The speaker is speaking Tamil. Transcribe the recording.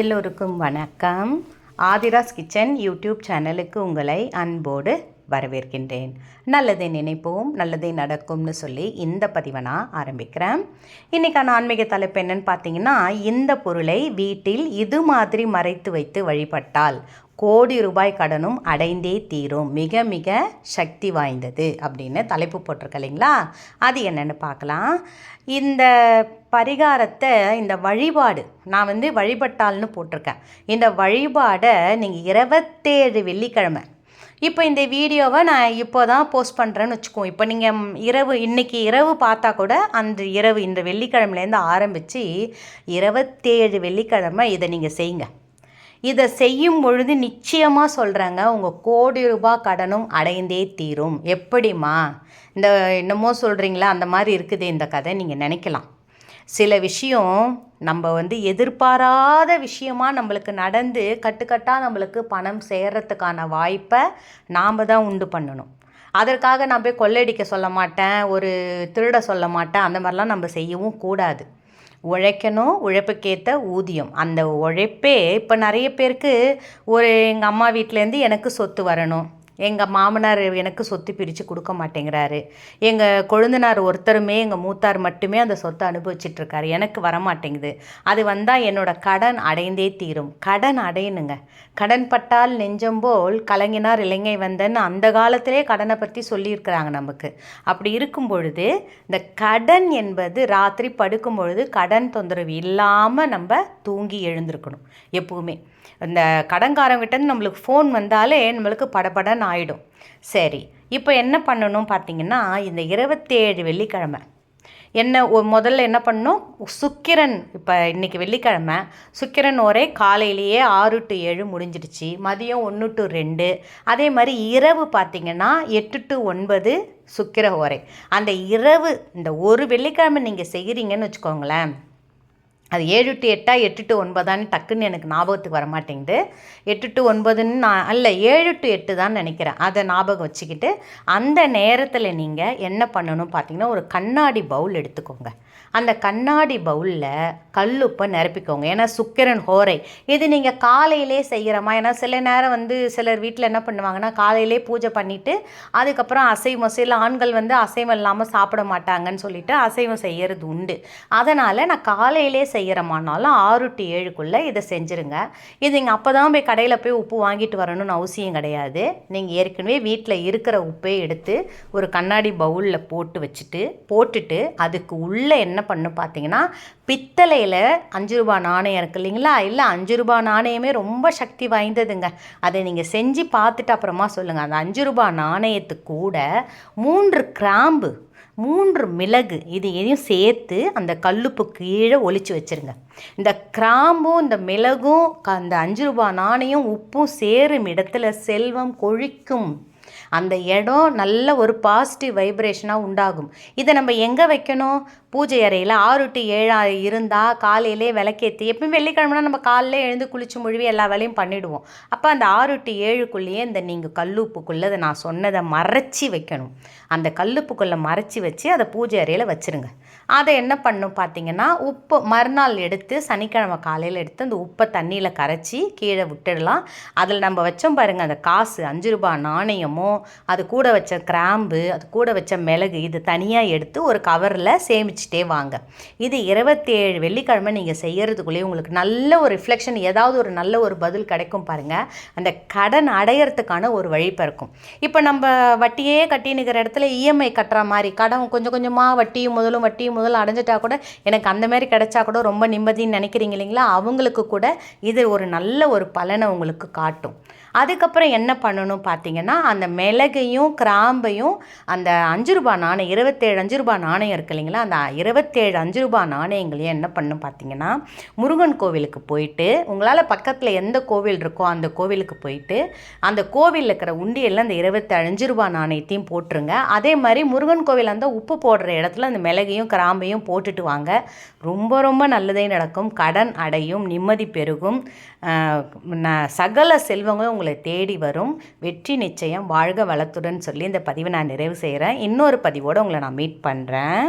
எல்லோருக்கும் வணக்கம். ஆதிராஸ் கிச்சன் யூடியூப் சேனலுக்கு உங்களை அன்போடு வரவேற்கின்றேன். நல்லதை நினைப்போம் நல்லதே நடக்கும்னு சொல்லி இந்த பதிவை நான் ஆரம்பிக்கிறேன். இன்றைக்கான ஆன்மீக தலைப்பு என்னன்னு பார்த்தீங்கன்னா இந்த பொருளை வீட்டில் இது மாதிரி மறைத்து வைத்து வழிபட்டால் கோடி ரூபாய் கடனும் அடைந்தே தீரும். மிக மிக சக்தி வாய்ந்தது அப்படின்னு தலைப்பு போட்டிருக்க இல்லைங்களா? அது என்னென்னு பார்க்கலாம். இந்த பரிகாரத்தை இந்த வழிபாடு நான் வந்து வழிபட்டால்னு போட்டிருக்கேன். இந்த வழிபாடை நீங்கள் இருபத்தேழு வெள்ளிக்கிழமை இப்போ இந்த வீடியோவை நான் இப்போ தான் போஸ்ட் பண்ணுறேன்னு வச்சுக்கோம் இப்போ நீங்கள் இரவு இன்றைக்கி இரவு பார்த்தா கூட அந்த இரவு இந்த வெள்ளிக்கிழமையிலேருந்து ஆரம்பித்து இருபத்தேழு வெள்ளிக்கிழமை இதை நீங்கள் செய்யுங்க. இதை செய்யும் பொழுது நிச்சயமாக சொல்கிறாங்க உங்கள் கோடி ரூபாய் கடனும் அடைந்தே தீரும். எப்படிம்மா? இந்த என்னமோ சொல்கிறீங்களா அந்த மாதிரி இருக்குது இந்த கதை நீங்கள் நினைக்கலாம். சில விஷயம் நம்ம வந்து எதிர்பாராத விஷயமா நம்மளுக்கு நடந்து கட்டுக்கட்டாக நம்மளுக்கு பணம் சேர்கிறதுக்கான வாய்ப்பை நாம் தான் உண்டு பண்ணணும். அதற்காக நான் போய் கொள்ளையடிக்க சொல்ல மாட்டேன் ஒரு திருட சொல்ல மாட்டேன் அந்த மாதிரிலாம் நம்ம செய்யவும் கூடாது. உழைக்கணும் உழைப்புக்கேற்ற ஊதியம். அந்த உழைப்பே இப்போ நிறைய பேருக்கு ஒரு எங்கள் அம்மா வீட்டிலேருந்து எனக்கு சொத்து வரணும். எங்கள் மாமனார் எனக்கு சொத்து பிரித்து கொடுக்க மாட்டேங்கிறாரு. எங்கள் கொழுந்தனார் ஒருத்தருமே எங்கள் மூத்தார் மட்டுமே அந்த சொத்தை அனுபவிச்சிட்ருக்காரு. எனக்கு வரமாட்டேங்குது. அது வந்தால் என்னோடய கடன் அடைந்தே தீரும். கடன் அடையணுங்க. கடன் பட்டால் நெஞ்சம்போல் கலைஞனார் இளைஞை வந்தன்னு அந்த காலத்திலே கடனை பற்றி சொல்லியிருக்கிறாங்க நமக்கு. அப்படி இருக்கும் பொழுது இந்த கடன் என்பது ராத்திரி படுக்கும் பொழுது கடன் தொந்தரவு இல்லாமல் நம்ம தூங்கி எழுந்திருக்கணும் எப்பவுமே. இந்த கடன்காரங்கிட்ட நம்மளுக்கு ஃபோன் வந்தாலே நம்மளுக்கு படபடன்னு ஆகிடும் சரி இப்போ என்ன பண்ணணும் பார்த்தீங்கன்னா இந்த இருபத்தேழு வெள்ளிக்கிழமை. என்ன முதல்ல என்ன பண்ணணும்? சுக்கிரன் இப்போ இன்றைக்கி வெள்ளிக்கிழமை. சுக்கிரன் ஒரே காலையிலேயே ஆறு டு ஏழு முடிஞ்சிடுச்சு. மதியம் ஒன்று டு ரெண்டு. அதே மாதிரி இரவு பார்த்திங்கன்னா எட்டு டு ஒன்பது சுக்கிர ஓரை அந்த இரவு இந்த ஒரு வெள்ளிக்கிழமை நீங்கள் செய்கிறீங்கன்னு வச்சுக்கோங்களேன். அது ஏழு டு எட்டா எட்டு டு ஒன்பதான்னு டக்குன்னு எனக்கு ஞாபகத்துக்கு வர மாட்டேங்குது எட்டு டு ஒன்பதுன்னு நான் அல்ல ஏழு டு எட்டு தான் நினைக்கிறேன். அதை ஞாபகம் வச்சுக்கிட்டு அந்த நேரத்தில் நீங்கள் என்ன பண்ணணும் பார்த்தீங்கன்னா ஒரு கண்ணாடி பவுல் எடுத்துக்கோங்க. அந்த கண்ணாடி பவுலில் கல்லுப்பை நிரப்பிக்கோங்க. ஏன்னா சுக்கிரன் ஹோரை. இது நீங்கள் காலையிலே செய்கிறமா ஏன்னா சில நேரம் வந்து சிலர் வீட்டில் என்ன பண்ணுவாங்கன்னா காலையிலே பூஜை பண்ணிவிட்டு அதுக்கப்புறம் அசைவம் சில ஆண்கள் வந்து அசைவம் இல்லாமல் சாப்பிட மாட்டாங்கன்னு சொல்லிட்டு அசைவம் செய்கிறது உண்டு. அதனால் நான் காலையிலே செய்கிறமானாலும் ஆறு டு ஏழுக்குள்ளே இதை செஞ்சுருங்க. இது நீங்கள் அப்போ தான் போய் கடையில் போய் உப்பு வாங்கிட்டு வரணும்னு அவசியம் கிடையாது. நீங்கள் ஏற்கனவே வீட்டில் இருக்கிற உப்பே எடுத்து ஒரு கண்ணாடி பவுலில் போட்டு வச்சுட்டு போட்டுட்டு அதுக்கு உள்ளே என்ன பண்ணு பார்த்தீங்கன்னா பித்தளையில் அஞ்சு ரூபா நாணயம் இருக்கு இல்லைங்களா? இல்லை அஞ்சு ரூபா நாணயமே ரொம்ப சக்தி வாய்ந்ததுங்க. அதை நீங்கள் செஞ்சு பார்த்துட்டு அப்புறமா சொல்லுங்கள் அந்த அஞ்சு ரூபா நாணயத்துக்கு கூட மூன்று கிராம்பு மூன்று மிளகு இது எதையும் சேர்த்து அந்த கல்லுப்பு கீழே ஒழிச்சு வச்சிருங்க. இந்த கிராம்பும் இந்த மிளகும் அந்த அஞ்சு ரூபா நாணயம் உப்பும் சேரும் இடத்துல செல்வம் கொழிக்கும். அந்த இடம் நல்ல ஒரு பாசிட்டிவ் வைப்ரேஷனாக உண்டாகும். இதை நம்ம எங்கே வைக்கணும்? பூஜை அறையில் ஆறு டு ஏழா இருந்தால் காலையிலே விளக்கேற்றி எப்பயும் வெள்ளிக்கிழமைனா நம்ம காலையில் எழுந்து குளிச்சு முழுவி எல்லா வேலையும் பண்ணிவிடுவோம் அப்போ அந்த ஆறு டு ஏழுக்குள்ளேயே இந்த நீங்கள் கல்லுப்புக்குள்ளே அதை நான் சொன்னதை மறைச்சி வைக்கணும். அந்த கல்லுப்புக்குள்ளே மறைச்சி வச்சு அதை பூஜை அறையில் வச்சுருங்க. அதை என்ன பண்ணும் பார்த்தீங்கன்னா உப்பு மறுநாள் எடுத்து சனிக்கிழமை காலையில் எடுத்து அந்த உப்பை தண்ணியில் கரைச்சி கீழே விட்டுடலாம். அதில் நம்ம வச்சோம் பாருங்கள் அந்த காசு அஞ்சு ரூபாய் நாணயமோ அது கூட வச்ச கிராம்பு அது கூட வச்ச மிளகு இது தனியாக எடுத்து ஒரு கவரில் சேமிச்சிட்டே வாங்க. இது இருபத்தேழு வெள்ளிக்கிழமை நீங்கள் செய்கிறதுக்குள்ளேயே உங்களுக்கு நல்ல ஒரு ரிஃப்ளெக்ஷன் ஏதாவது ஒரு நல்ல ஒரு பதில் கிடைக்கும் பாருங்கள் அந்த கடன் அடையறதுக்கான ஒரு வழி பிறக்கும். இப்போ நம்ம வட்டியே கட்டினுக்கிற இடத்துல இஎம்ஐ கட்டுற மாதிரி கடன் கொஞ்சம் கொஞ்சமாக வட்டியும் முதலும் வட்டியும் முதலும் அடைஞ்சிட்டா கூட எனக்கு அந்த மாதிரி கிடைச்சா கூட ரொம்ப நிம்மதின்னு நினைக்கிறீங்க இல்லைங்களா? அவங்களுக்கு கூட இது ஒரு நல்ல ஒரு பலனை உங்களுக்கு காட்டும். அதுக்கப்புறம் என்ன பண்ணணும் பார்த்தீங்கன்னா அந்த மிளகையும் கிராம்பையும் அந்த அஞ்சு ரூபாய் நாணயம் இருபத்தேழு அஞ்சு ரூபாய் நாணயம் இருக்கு இல்லைங்களா? அந்த இருபத்தேழு அஞ்சு ரூபாய் நாணயங்களையும் என்ன பண்ணும் பார்த்தீங்கன்னா முருகன் கோவிலுக்கு போயிட்டு உங்களால் பக்கத்தில் எந்த கோவில் இருக்கோ அந்த கோவிலுக்கு போயிட்டு அந்த கோவிலில் இருக்கிற உண்டியலில் அந்த இருபத்தஞ்சு அஞ்சு ரூபாய் நாணயத்தையும் போட்டுருங்க. அதே மாதிரி முருகன் கோவில் அந்த உப்பு போடுற இடத்துல அந்த மிளகையும் கிராம்பையும் போட்டுட்டு வாங்க. ரொம்ப ரொம்ப நல்லதே நடக்கும். கடன் அடையும் நிம்மதி பெருகும். சகல செல்வங்களும் உங்களை தேடி வரும். வெற்றி நிச்சயம் வாழ்க வளத்துடன் சொல்லி இந்த பதிவை நான் நிறைவு செய்கிறேன் இன்னொரு பதிவோடு உங்களை நான் மீட் பண்ணுறேன்